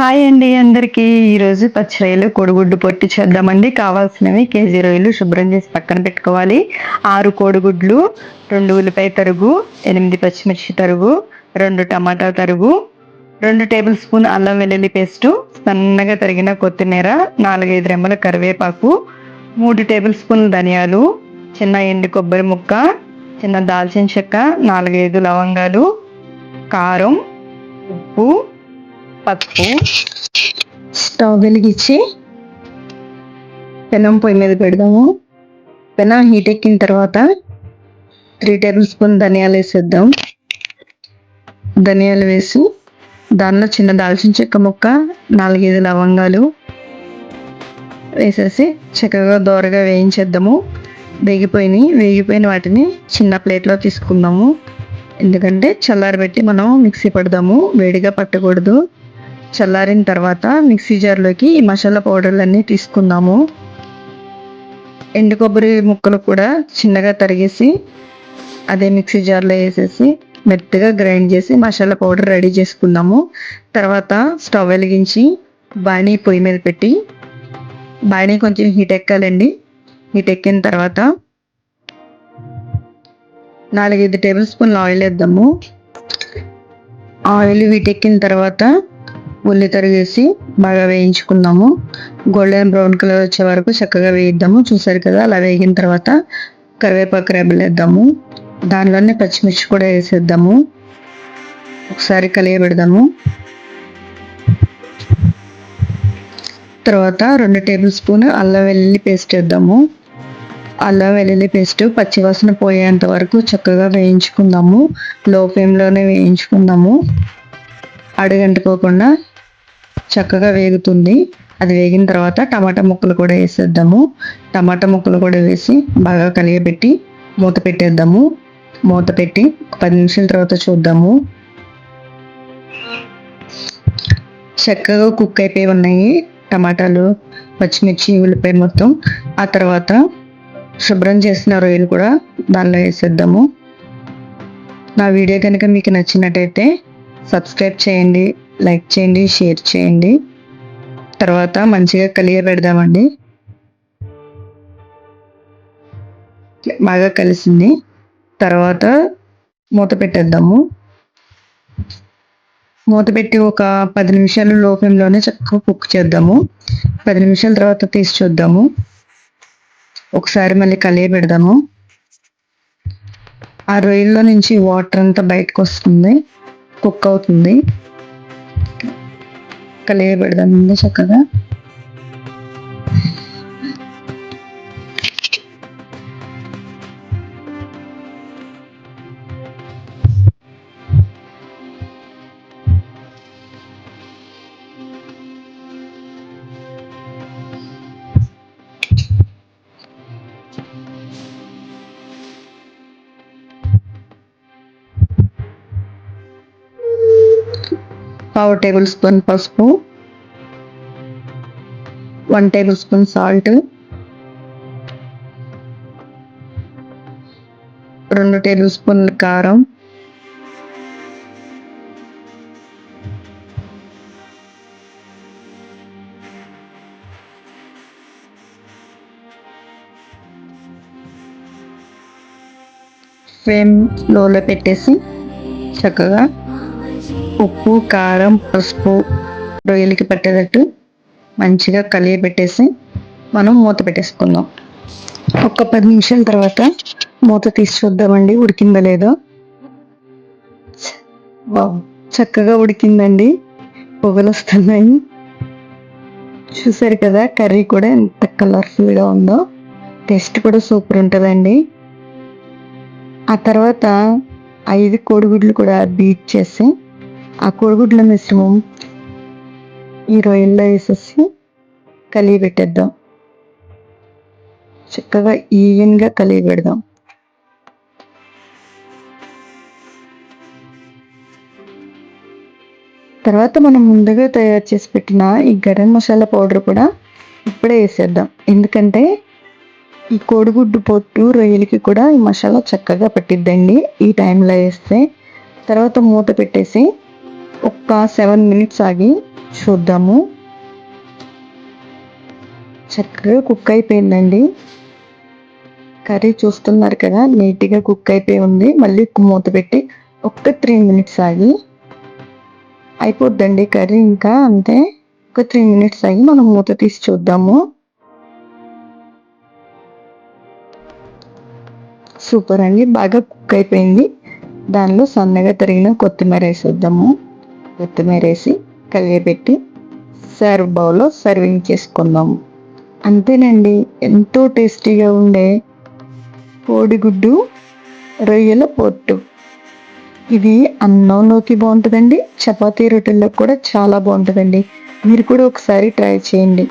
Hi అండి అందరికీ. ఈరోజు పచ్చిరొయ్యలు కోడిగుడ్డు పొట్టి చేద్దామండి. కావాల్సినవి కేజీ రొయ్యలు శుభ్రం చేసి పక్కన పెట్టుకోవాలి. ఆరు కోడిగుడ్లు రెండు ఉల్లిపాయ తరుగు ఎనిమిది పచ్చిమిర్చి తరుగు రెండు టమాటా తరుగు రెండు టేబుల్ స్పూన్ అల్లం వెల్లుల్లి పేస్టు సన్నగా తరిగిన కొత్తిమీర నాలుగైదు రెమ్మల కరివేపాకు మూడు టేబుల్ స్పూన్ల ధనియాలు చిన్న ఎండు కొబ్బరి ముక్క చిన్న దాల్చిన చెక్క నాలుగైదు లవంగాలు కారం ఉప్పు పసుపు స్టవ్ వెలిగించి పెనం పొయ్యి మీద పెడదాము. పెనం హీట్ ఎక్కిన తర్వాత త్రీ టేబుల్ స్పూన్ ధనియాలు వేసేద్దాం. ధనియాలు వేసి దానిలో చిన్న దాల్చిన చెక్క ముక్క నాలుగైదు లవంగాలు వేసేసి చక్కగా దోరగా వేయించేద్దాము. వేగిపోయినాయి వేగిపోయిన వాటిని చిన్న ప్లేట్లో తీసుకుందాము. ఎందుకంటే చల్లారబెట్టి మనం మిక్సీ పడదాము వేడిగా పట్టకూడదు. చల్లారిన తర్వాత మిక్సీ జార్లోకి ఈ మసాలా పౌడర్లన్నీ తీసుకుందాము. ఎండు కొబ్బరి ముక్కలు కూడా చిన్నగా తరిగేసి అదే మిక్సీ జార్లో వేసేసి మెత్తగా గ్రైండ్ చేసి మసాలా పౌడర్ రెడీ చేసుకుందాము. తర్వాత స్టవ్ వెలిగించి బాణీ పొయ్యి మీద పెట్టి బాణీ కొంచెం హీట్ ఎక్కాలండి. హీట్ ఎక్కిన తర్వాత నాలుగైదు టేబుల్ స్పూన్ల ఆయిల్ వేద్దాము. ఆయిల్ వీటెక్కిన తర్వాత ఉల్లి తరిగేసి బాగా వేయించుకుందాము. గోల్డెన్ బ్రౌన్ కలర్ వచ్చే వరకు చక్కగా వేయిద్దాము. చూసారు కదా అలా వేగిన తర్వాత కరివేపాకు రెబ్బలు వేద్దాము. దానిలోనే పచ్చిమిర్చి కూడా వేసేద్దాము. ఒకసారి కలియబెడదాము. తర్వాత రెండు టేబుల్ స్పూన్ అల్లం వెల్లుల్లి పేస్ట్ వేద్దాము. అల్లం వెల్లుల్లి పేస్ట్ పచ్చివాసన పోయేంత వరకు చక్కగా వేయించుకుందాము. లో ఫ్లేమ్లోనే వేయించుకుందాము. అడుగంటుకోకుండా చక్కగా వేగుతుంది. అది వేగిన తర్వాత టమాటా ముక్కలు కూడా వేసేద్దాము. టమాటా ముక్కలు కూడా వేసి బాగా కలిగబెట్టి మూత పెట్టేద్దాము. మూత పెట్టి పది నిమిషాల తర్వాత చూద్దాము. చక్కగా కుక్ అయిపోయి ఉన్నాయి టమాటాలు పచ్చిమిర్చి ఉల్లిపాయ మొత్తం. ఆ తర్వాత శుభ్రం చేసిన రొయ్యలు కూడా దానిలో వేసేద్దాము. నా వీడియో కనుక మీకు నచ్చినట్టయితే సబ్స్క్రైబ్ చేయండి. లైక్ చేయండి షేర్ చేయండి. తర్వాత మంచిగా కలియ పెడదామండి. బాగా కలిసింది. తర్వాత మూత పెట్టేద్దాము. మూత పెట్టి ఒక పది నిమిషాలు లో ఫ్లేమ్లోనే చక్కగా కుక్ చేద్దాము. పది నిమిషాల తర్వాత తీసి చూద్దాము. ఒకసారి మళ్ళీ కలియ పెడదాము. ఆ రొయ్యల్లో నుంచి వాటర్ అంతా బయటకు వస్తుంది. కుక్ అవుతుంది. కలియ పెడదామండి చక్కగా. పావు టేబుల్ స్పూన్ పసుపు వన్ టేబుల్ స్పూన్ సాల్ట్ రెండు టేబుల్ స్పూన్ల కారం ఫ్లేమ్ లోలో పెట్టేసి చక్కగా ఉప్పు కారం పసుపు రొయ్యలకి పట్టేటట్టు మంచిగా కలిగి పెట్టేసి మనం మూత పెట్టేసుకుందాం. ఒక పది నిమిషాల తర్వాత మూత తీసి చూద్దామండి ఉడికిందో లేదో? చక్కగా ఉడికిందండి. పొగలు వస్తున్నాయి. చూసారు కదా కర్రీ కూడా ఎంత కలర్ఫుల్గా ఉందో. టేస్ట్ కూడా సూపర్ ఉంటుందండి. ఆ తర్వాత ఐదు కోడిగుడ్లు కూడా బీట్ చేసి ఆ కోడిగుడ్ల మిశ్రమం ఈ రొయ్యల్లో వేసేసి కలిగి పెట్టేద్దాం చక్కగా ఈవెన్గా కలిగి పెడదాం తర్వాత మనం ముందుగా తయారు చేసి పెట్టిన ఈ గరం మసాలా పౌడర్ కూడా ఇప్పుడే వేసేద్దాం. ఎందుకంటే ఈ కోడిగుడ్డు పొట్టు రొయ్యలకి కూడా ఈ మసాలా చక్కగా పట్టిద్దండి ఈ టైంలో వేస్తే. తర్వాత మూత పెట్టేసి ఒక్క సెవెన్ మినిట్స్ ఆగి చూద్దాము. చక్కగా కుక్ అయిపోయిందండి. కర్రీ చూస్తున్నారు కదా నీట్గా కుక్ అయిపోయి ఉంది. మళ్ళీ మూత పెట్టి ఒక్క త్రీ మినిట్స్ ఆగి అయిపోద్దండి కర్రీ ఇంకా అంతే. ఒక త్రీ మినిట్స్ ఆగి మనం మూత తీసి చూద్దాము. సూపర్ అండి బాగా కుక్ అయిపోయింది. దానిలో సన్నగా తరిగిన కొత్తిమీర వేసేద్దాము. కొత్తిమీర వేసి కలియబెట్టి సర్వ్ బౌల్లో సర్వింగ్ చేసుకుందాం. అంతేనండి ఎంతో టేస్టీగా ఉండే కోడిగుడ్డు రొయ్యల పొట్టు. ఇది అన్నంలోకి బాగుంటుందండి చపాతీ రొట్టెల్లో కూడా చాలా బాగుంటుందండి. మీరు కూడా ఒకసారి ట్రై చేయండి.